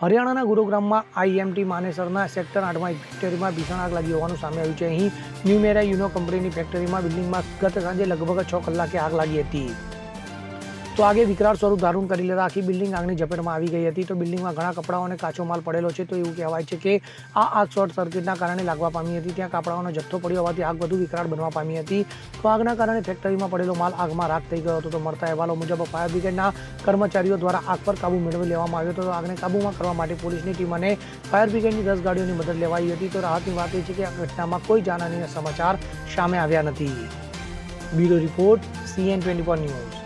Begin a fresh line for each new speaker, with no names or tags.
હરિયાણાના ગુરુગ્રામમાં આઈએમટી માનેસરના સેક્ટર આઠમાં એક ફેક્ટરીમાં ભીષણ આગ લાગી હોવાનું સામે આવ્યું છે. અહીં ન્યુમેરા યુનો કંપનીની ફેક્ટરીમાં બિલ્ડિંગમાં ગત સાંજે લગભગ છ કલાકે આગ લાગી હતી. તો આગે વિકરાળ સ્વરૂપ ધારણ કરી લેતા આખી બિલ્ડિંગ આગની ઝપેટમાં આવી ગઈ હતી. તો બિલ્ડિંગમાં ઘણા કપડાઓ અને કાચો માલ પડેલો છે. તો એવું કહેવાય છે કે આ આગ શોર્ટ સર્કિટના કારણે લાગવા પામી હતી. ત્યાં કપડાઓનો જથ્થો પડ્યો હોવાથી આગ વધુ વિકરાળ બનવા પામી હતી. તો આગના કારણે ફેક્ટરીમાં પડેલો માલ આગમાં રાખ થઈ ગયો હતો. તો મળતા અહેવાલો મુજબ ફાયર બ્રિગેડના કર્મચારીઓ દ્વારા આગ પર કાબુ મેળવી લેવામાં આવ્યો હતો. આગને કાબૂમાં કરવા માટે પોલીસની ટીમ અને ફાયર બ્રિગેડની દસ ગાડીઓની મદદ લેવાઈ હતી. તો રાહતની વાત એ છે કે આ ઘટનામાં કોઈ જાનહાનીના સમાચાર સામે આવ્યા નથી. Bureau report CN twenty news.